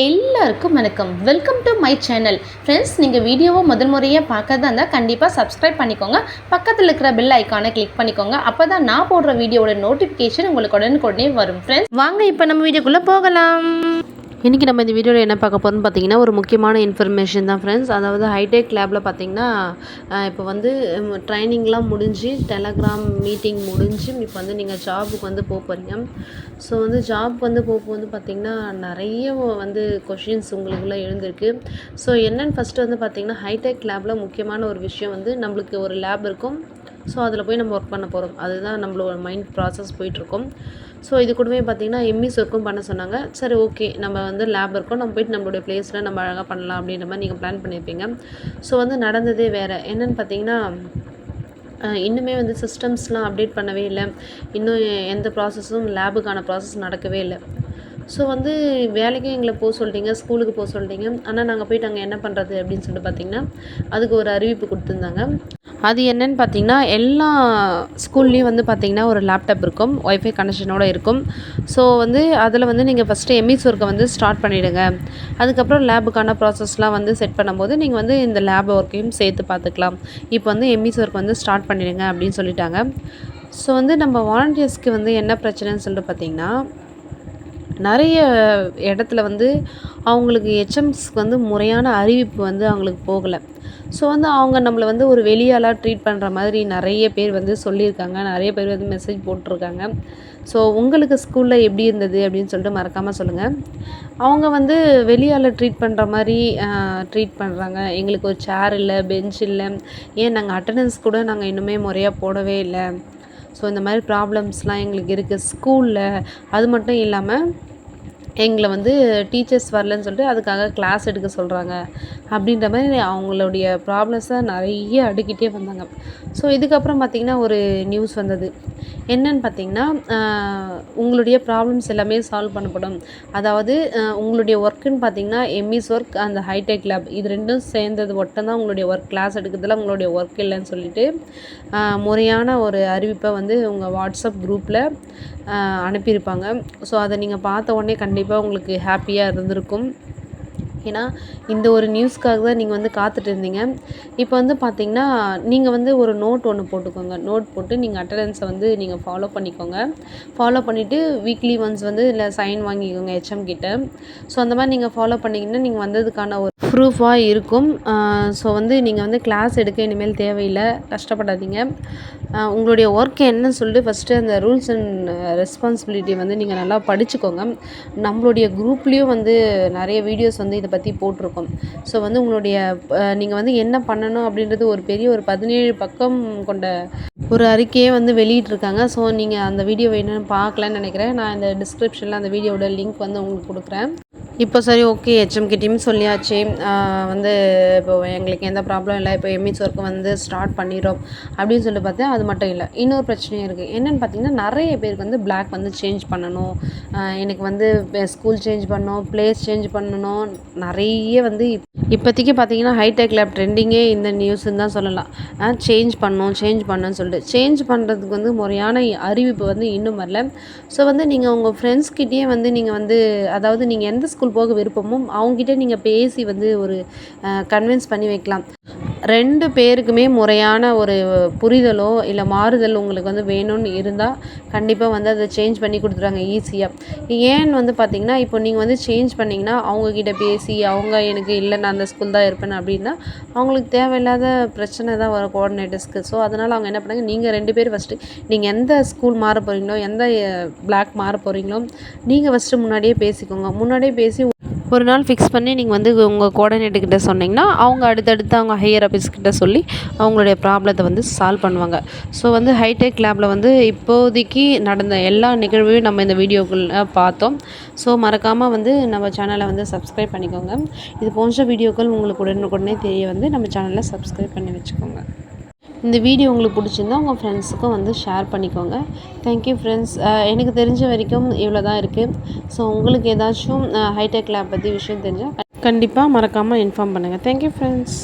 எல்லாருக்கும் வணக்கம். Welcome to my channel friends நீங்கள் வீடியோவை முதல் முறையாக பார்க்கறதா இருந்தால் கண்டிப்பாக சப்ஸ்கிரைப் பண்ணிக்கோங்க. பக்கத்தில் இருக்கிற பெல் ஐக்கானை கிளிக் பண்ணிக்கோங்க. அப்போ தான் நான் போடுற வீடியோவோட நோட்டிஃபிகேஷன் உங்களுக்கு உடனுக்குடனே வரும். ஃப்ரெண்ட்ஸ் வாங்க இப்போ நம்ம வீடியோக்குள்ளே போகலாம். இன்றைக்கி நம்ம இந்த வீடியோவில் என்ன பார்க்க போகிறோம்னு பார்த்தீங்கன்னா ஒரு முக்கியமான இன்ஃபர்மேஷன் தான் ஃப்ரெண்ட்ஸ் அதாவது ஹைடெக் லேபில் பார்த்தீங்கன்னா இப்போ வந்து ட்ரைனிங்லாம் முடிஞ்சு டெலகிராம் மீட்டிங் முடிஞ்சு இப்போ வந்து நீங்கள் ஜாபுக்கு வந்து போக போகிறீங்க ஸோ வந்து ஜாப் வந்து போகும்போது பார்த்திங்கன்னா நிறைய வந்து கொஷின்ஸ் உங்களுக்குள்ளே எழுந்திருக்கு. ஸோ என்னென்னு ஃபஸ்ட்டு வந்து பார்த்திங்கன்னா ஹைடெக் லேபில் முக்கியமான ஒரு விஷயம் வந்து நம்மளுக்கு ஒரு லேப் இருக்கும். ஸோ அதில் போய் நம்ம ஒர்க் பண்ண போகிறோம் அதுதான் நம்மளோட மைண்ட் ப்ராசஸ் போயிட்டுருக்கும். ஸோ இது கூடவே பார்த்தீங்கன்னா எம்இஸ் ஒர்க்கும் பண்ண சொன்னாங்க. சரி ஓகே நம்ம வந்து லேப் இருக்கோம். நம்ம போயிட்டு நம்மளுடைய பிளேஸில் நம்ம அழகாக பண்ணலாம் அப்படின்ற மாதிரி நீங்கள் பிளான் பண்ணியிருப்பீங்க ஸோ வந்து நடந்ததே வேறு. என்னென்னு பார்த்தீங்கன்னா இன்னுமே வந்து சிஸ்டம்ஸ்லாம் அப்டேட் பண்ணவே இல்லை. இன்னும் எந்த ப்ராசஸும் லேபுக்கான ப்ராசஸ் நடக்கவே இல்லை. ஸோ வந்து வேலைக்கும் எங்களை போக சொல்லிட்டீங்க ஸ்கூலுக்கு போக சொல்லிட்டீங்க. ஆனால் நாங்கள் போயிட்டு அங்கே என்ன பண்ணுறது அப்படின்னு சொல்லிட்டு பார்த்தீங்கன்னா அதுக்கு ஒரு அறிவிப்பு கொடுத்துருந்தாங்க. அது என்னன்னு பார்த்தீங்கன்னா எல்லா ஸ்கூல்லேயும் வந்து பார்த்தீங்கன்னா ஒரு லேப்டாப் இருக்கும். ஒய்ஃபை கனெக்ஷனோட இருக்கும். ஸோ வந்து அதில் வந்து நீங்கள் ஃபஸ்ட்டு எம்இஸ் ஒர்க்கை வந்து ஸ்டார்ட் பண்ணிவிடுங்க அதுக்கப்புறம் லேபுக்கான ப்ராசஸ்லாம் வந்து செட் பண்ணும்போது நீங்கள் வந்து இந்த லேப் ஒர்க்கையும் சேர்த்து பார்த்துக்கலாம். இப்போ வந்து எம்இஸ் ஒர்க் வந்து ஸ்டார்ட் பண்ணிடுங்க அப்படின்னு சொல்லிட்டாங்க. ஸோ வந்து நம்ம வாலண்டியர்ஸ்க்கு வந்து என்ன பிரச்சனைன்னு சொல்லிட்டு பார்த்தீங்கன்னா நிறைய இடத்துல வந்து அவங்களுக்கு ஹெச்எம்ஸ்க்கு வந்து முறையான அறிவிப்பு வந்து அவங்களுக்கு போகலை. ஸோ வந்து அவங்க நம்மளை வந்து ஒரு வெளியாளாக ட்ரீட் பண்ணுற மாதிரி நிறைய பேர் வந்து சொல்லியிருக்காங்க. நிறைய பேர் வந்து மெசேஜ் போட்டிருக்காங்க. ஸோ உங்களுக்கு ஸ்கூலில் எப்படி இருந்தது அப்படின்னு சொல்லிட்டு மறக்காமல் சொல்லுங்கள் அவங்க வந்து வெளியால் ட்ரீட் பண்ணுற மாதிரி ட்ரீட் பண்ணுறாங்க எங்களுக்கு ஒரு சேர் இல்லை பெஞ்ச் இல்லை. ஏன் நாங்கள் அட்டண்டன்ஸ் கூட நாங்கள் இன்னுமே முறையாக போடவே இல்லை. ஸோ இந்த மாதிரி ப்ராப்ளம்ஸ்லாம் எங்களுக்கு இருக்குது ஸ்கூலில் அது மட்டும் இல்லாமல் எங்களை வந்து டீச்சர்ஸ் வரலன்னு சொல்லிட்டு அதுக்காக கிளாஸ் எடுக்க சொல்கிறாங்க அப்படின்ற மாதிரி அவங்களுடைய ப்ராப்ளம்ஸை நிறைய அடுக்கிட்டே வந்தாங்க. ஸோ இதுக்கப்புறம் பார்த்திங்கன்னா ஒரு நியூஸ் வந்தது. என்னன்னு பார்த்தீங்கன்னா உங்களுடைய ப்ராப்ளம்ஸ் எல்லாமே சால்வ் பண்ணப்படும். அதாவது உங்களுடைய ஒர்க்குன்னு பார்த்தீங்கன்னா எம்இஸ் ஒர்க் அந்த ஹைடெக் லேப் இது ரெண்டும் சேர்ந்தது மட்டும் தான் உங்களுடைய ஒர்க் கிளாஸ் எடுக்கிறதுல உங்களுடைய ஒர்க் இல்லைன்னு சொல்லிட்டு முறையான ஒரு அறிவிப்பை வந்து உங்கள் வாட்ஸ்அப் குரூப்பில் அனுப்பியிருப்பாங்க. ஸோ அதை நீங்கள் பார்த்த உடனே கண்டிப்பாக உங்களுக்கு ஹாப்பியாக இருந்திருக்கும். ஏன்னா இந்த ஒரு நியூஸ்க்காக தான் நீங்கள் வந்து காத்துட்டு இருந்தீங்க. இப்போ வந்து பார்த்தீங்கன்னா நீங்கள் வந்து ஒரு நோட் ஒன்று போட்டுக்கோங்க. நோட் போட்டு நீங்கள் அட்டண்டன்ஸை வந்து நீங்கள் ஃபாலோ பண்ணிக்கோங்க. ஃபாலோ பண்ணிவிட்டு வீக்லி ஒன்ஸ் வந்து இல்லை சைன் வாங்கிக்கோங்க ஹெச்எம் கிட்ட. ஸோ அந்த மாதிரி நீங்கள் ஃபாலோ பண்ணிங்கன்னா நீங்கள் வந்ததுக்கான ஒரு ப்ரூஃபாக இருக்கும். ஸோ வந்து நீங்கள் வந்து கிளாஸ் எடுக்க இனிமேல் தேவையில்லை. கஷ்டப்படாதீங்க. உங்களுடைய ஒர்க் என்னன்னு சொல்லிட்டு ஃபஸ்ட்டு அந்த ரூல்ஸ் அண்ட் ரெஸ்பான்சிபிலிட்டி வந்து நீங்கள் நல்லா படிச்சுக்கோங்க. நம்மளுடைய குரூப்லேயும் வந்து நிறைய வீடியோஸ் வந்து இதை பற்றி போட்டிருக்கோம். ஸோ வந்து உங்களுடைய நீங்கள் வந்து என்ன பண்ணணும் அப்படின்றது ஒரு பெரிய ஒரு பதினேழு பக்கம் கொண்ட ஒரு அறிக்கையே வந்து வெளியிட்டிருக்காங்க. ஸோ நீங்கள் அந்த வீடியோ வேணும்னு பார்க்கலன்னு நினைக்கிறேன். நான் இந்த டிஸ்கிரிப்ஷனில் அந்த வீடியோட லிங்க் வந்து உங்களுக்கு கொடுக்குறேன். இப்போ சரி ஓகே ஹெச்எம் கிட்டேயும் சொல்லியாச்சு. வந்து இப்போ எங்களுக்கு எந்த ப்ராப்ளம் இல்லை. இப்போ எம்இஸ் ஒர்க்கு வந்து ஸ்டார்ட் பண்ணிடுறோம் அப்படின்னு சொல்லி பார்த்தா அது மட்டும் இல்லை. இன்னொரு பிரச்சனையும் இருக்குது என்னென்னு பார்த்தீங்கன்னா நிறைய பேருக்கு வந்து பிளாக் வந்து சேஞ்ச் பண்ணணும். எனக்கு வந்து ஸ்கூல் சேஞ்ச் பண்ணணும் பிளேஸ் சேஞ்ச் பண்ணணும். நிறைய வந்து இப்- இப்போதைக்கு பார்த்தீங்கன்னா ஹைடெக் லேப் ட்ரெண்டிங்கே இந்த நியூஸ்ன்னு தான் சொல்லலாம். சேஞ்ச் பண்ணணும் சேஞ்ச் பண்ணணும்னு சொல்லிட்டு. சேஞ்ச் பண்ணுறதுக்கு வந்து முறையான அறிவிப்பு வந்து இன்னும் வரல. ஸோ வந்து நீங்கள் உங்கள் ஃப்ரெண்ட்ஸ்கிட்டேயே வந்து நீங்கள் வந்து அதாவது நீங்கள் எந்த ஸ்கூல் போக விருப்பமும் அவங்ககிட்ட நீங்கள் பேசி வந்து ஒரு கன்வின்ஸ் பண்ணி வைக்கலாம். ரெண்டு பேருக்குமே முறையான ஒரு புரிதலோ இல்லை மாறுதல் உங்களுக்கு வந்து வேணும்னு இருந்தால் கண்டிப்பாக வந்து அதை சேஞ்ச் பண்ணி கொடுத்துருவாங்க ஈஸியாக ஏன்னு வந்து பார்த்தீங்கன்னா இப்போ நீங்கள் வந்து சேஞ்ச் பண்ணிங்கன்னா அவங்கக்கிட்ட பேசி அவங்க எனக்கு இல்லை நான் அந்த ஸ்கூல் தான் இருப்பேன் அப்படின்னா அவங்களுக்கு தேவையில்லாத பிரச்சனை தான் வரும் கோஆர்டினேட்டர்ஸ்க்கு ஸோ அதனால் அவங்க என்ன பண்ணாங்க நீங்கள் ரெண்டு பேர் ஃபஸ்ட்டு நீங்கள் எந்த ஸ்கூல் மாற போகிறீங்களோ எந்த பிளாக் மாற போகிறீங்களோ நீங்கள் ஃபஸ்ட்டு முன்னாடியே பேசிக்கோங்க. முன்னாடியே பேசி ஒரு நாள் ஃபிக்ஸ் பண்ணி நீங்கள் வந்து உங்கள் கோஆர்டினேட்டர்கிட்ட சொன்னீங்கன்னா அவங்க அடுத்தடுத்து அவங்க ஹையர் ஆஃபீஸ்கிட்ட சொல்லி அவங்களுடைய ப்ராப்ளத்தை வந்து சால்வ் பண்ணுவாங்க. ஸோ வந்து ஹைடெக் லேபில் வந்து இப்போதைக்கு நடந்த எல்லா நிகழ்வையும் நம்ம இந்த வீடியோக்குள்ள பார்த்தோம். ஸோ மறக்காமல் வந்து நம்ம சேனலை வந்து சப்ஸ்கிரைப் பண்ணிக்கோங்க. இது போன்ற வீடியோக்கள் உங்களுக்கு உடனுக்குடனே தெரிய வந்து நம்ம சேனலை சப்ஸ்கிரைப் பண்ணி வச்சுக்கோங்க. இந்த வீடியோ உங்களுக்கு பிடிச்சிருந்தா உங்கள் ஃப்ரெண்ட்ஸுக்கும் வந்து ஷேர் பண்ணிக்கோங்க. தேங்க்யூ ஃப்ரெண்ட்ஸ் எனக்கு தெரிஞ்ச வரைக்கும் இவ்வளோ தான் இருக்குது ஸோ உங்களுக்கு ஏதாச்சும் ஹைடெக் லேப் பற்றி விஷயம் தெரிஞ்சால் கண்டிப்பாக மறக்காமல் இன்ஃபார்ம் பண்ணுங்கள் தேங்க்யூ ஃப்ரெண்ட்ஸ்